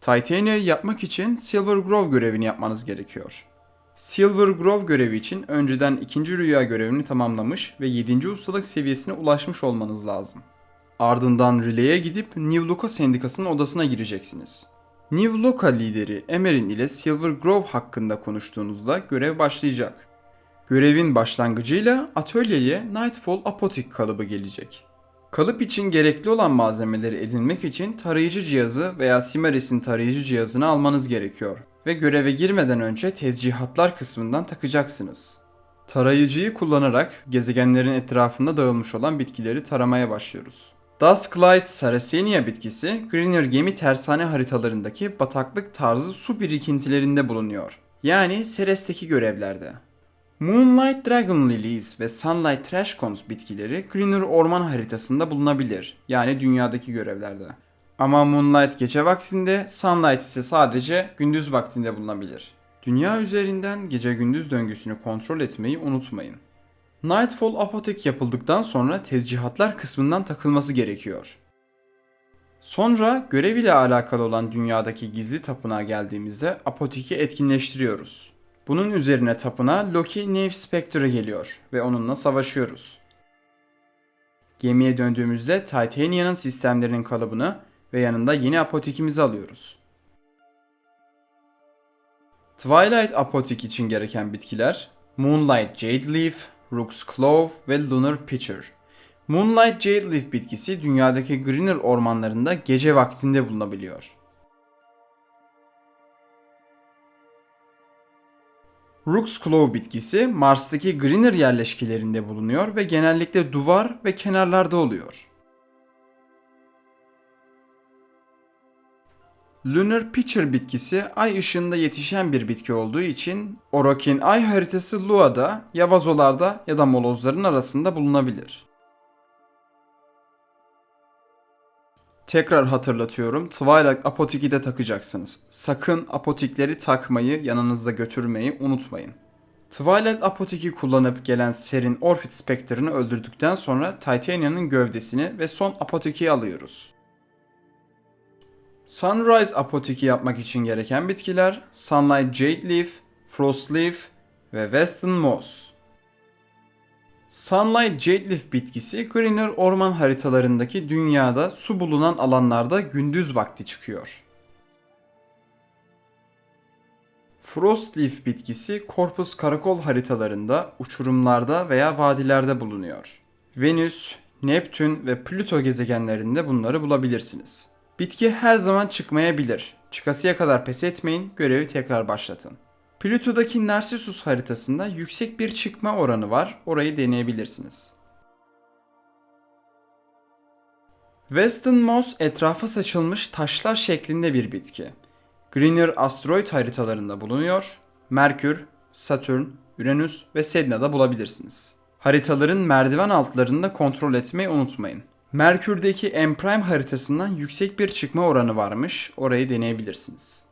Titania'yı yapmak için Silver Grove görevini yapmanız gerekiyor. Silver Grove görevi için önceden ikinci rüya görevini tamamlamış ve 7. ustalık seviyesine ulaşmış olmanız lazım. Ardından Relay'e gidip New Loka sendikasının odasına gireceksiniz. New Loka lideri Emerin ile Silver Grove hakkında konuştuğunuzda görev başlayacak. Görevin başlangıcıyla atölyeye Nightfall Apotek kalıbı gelecek. Kalıp için gerekli olan malzemeleri edinmek için tarayıcı cihazı veya Simaris'in tarayıcı cihazını almanız gerekiyor ve göreve girmeden önce tezcihatlar kısmından takacaksınız. Tarayıcıyı kullanarak gezegenlerin etrafında dağılmış olan bitkileri taramaya başlıyoruz. Dusklight Saracenia bitkisi Greener gemi tersane haritalarındaki bataklık tarzı su birikintilerinde bulunuyor. Yani Ceres'teki görevlerde. Moonlight Dragon Lilies ve Sunlight Trashcons bitkileri Greener orman haritasında bulunabilir. Yani dünyadaki görevlerde. Ama Moonlight gece vaktinde, Sunlight ise sadece gündüz vaktinde bulunabilir. Dünya üzerinden gece gündüz döngüsünü kontrol etmeyi unutmayın. Nightfall Apotek yapıldıktan sonra tezcihatlar kısmından takılması gerekiyor. Sonra görev ile alakalı olan dünyadaki gizli tapınağa geldiğimizde Apotek'i etkinleştiriyoruz. Bunun üzerine tapınağa Loki Nave Spectre geliyor ve onunla savaşıyoruz. Gemiye döndüğümüzde Titania'nın sistemlerinin kalıbını ve yanında yeni apotekimizi alıyoruz. Twilight Apotek için gereken bitkiler Moonlight Jade Leaf, Rook's Clove ve Lunar Pitcher. Moonlight Jade Leaf bitkisi dünyadaki Greener ormanlarında gece vaktinde bulunabiliyor. Rook's Clove bitkisi Mars'taki Greener yerleşkelerinde bulunuyor ve genellikle duvar ve kenarlarda oluyor. Lunar Pitcher bitkisi ay ışığında yetişen bir bitki olduğu için Orokin ay haritası Lua'da, ya vazolarda ya da molozların arasında bulunabilir. Tekrar hatırlatıyorum. Twilight Apotek'i de takacaksınız. Sakın apotikleri takmayı, yanınızda götürmeyi unutmayın. Twilight Apotek'i kullanıp gelen Serin Orphid Spectre'ını öldürdükten sonra Titania'nın gövdesini ve son apotek'i alıyoruz. Sunrise Apotek'i yapmak için gereken bitkiler Sunlight Jade Leaf, Frost Leaf ve Western Moss. Sunlight Jade Leaf bitkisi Greener orman haritalarındaki dünyada su bulunan alanlarda gündüz vakti çıkıyor. Frost Leaf bitkisi Corpus Karakol haritalarında, uçurumlarda veya vadilerde bulunuyor. Venüs, Neptün ve Plüto gezegenlerinde bunları bulabilirsiniz. Bitki her zaman çıkmayabilir. Çıkasıya kadar pes etmeyin, görevi tekrar başlatın. Plüto'daki Narcissus haritasında yüksek bir çıkma oranı var. Orayı deneyebilirsiniz. Western Moss etrafa saçılmış taşlar şeklinde bir bitki. Greener asteroid haritalarında bulunuyor. Merkür, Satürn, Uranüs ve Sedna'da bulabilirsiniz. Haritaların merdiven altlarında kontrol etmeyi unutmayın. Merkür'deki M haritasından yüksek bir çıkma oranı varmış. Orayı deneyebilirsiniz.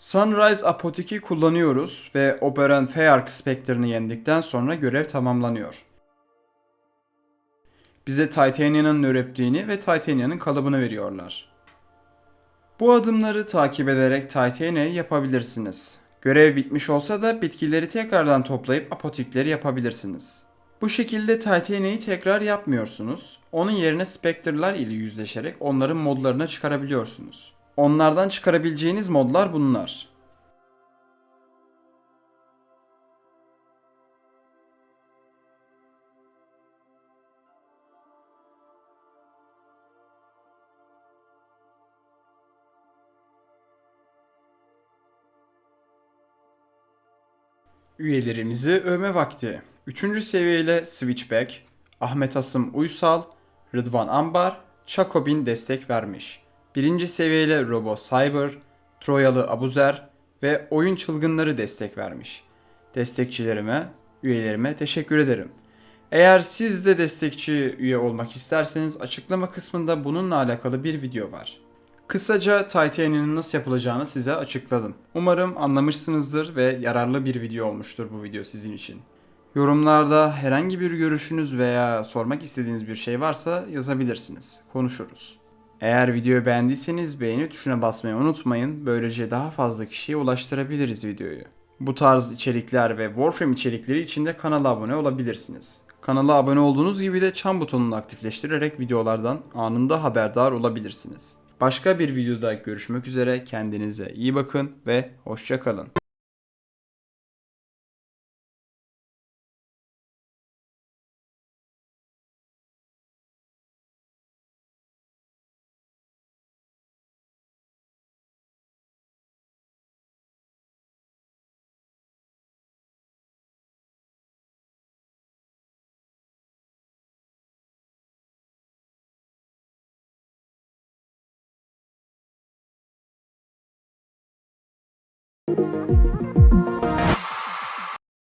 Sunrise Apotek'i kullanıyoruz ve Oberon Feyark Spectre'ını yendikten sonra görev tamamlanıyor. Bize Titania'nın nörepliğini ve Titania'nın kalıbını veriyorlar. Bu adımları takip ederek Titania'yı yapabilirsiniz. Görev bitmiş olsa da bitkileri tekrardan toplayıp apotikleri yapabilirsiniz. Bu şekilde Titania'yı tekrar yapmıyorsunuz. Onun yerine Spectre'lar ile yüzleşerek onların modlarına çıkarabiliyorsunuz. Onlardan çıkarabileceğiniz modlar bunlar. Üyelerimizi övme vakti. Üçüncü seviyeyle Switchback, Ahmet Asım Uysal, Rıdvan Ambar, Chakobin destek vermiş. Birinci seviyeyle Robo Cyber, Troyalı Abuzer ve Oyun Çılgınları destek vermiş. Destekçilerime, üyelerime teşekkür ederim. Eğer siz de destekçi üye olmak isterseniz açıklama kısmında bununla alakalı bir video var. Kısaca Titania'nın nasıl yapılacağını size açıkladım. Umarım anlamışsınızdır ve yararlı bir video olmuştur bu video sizin için. Yorumlarda herhangi bir görüşünüz veya sormak istediğiniz bir şey varsa yazabilirsiniz. Konuşuruz. Eğer videoyu beğendiyseniz beğeni tuşuna basmayı unutmayın. Böylece daha fazla kişiye ulaştırabiliriz videoyu. Bu tarz içerikler ve Warframe içerikleri için de kanala abone olabilirsiniz. Kanala abone olduğunuz gibi de çan butonunu aktifleştirerek videolardan anında haberdar olabilirsiniz. Başka bir videoda görüşmek üzere. Kendinize iyi bakın ve hoşça Música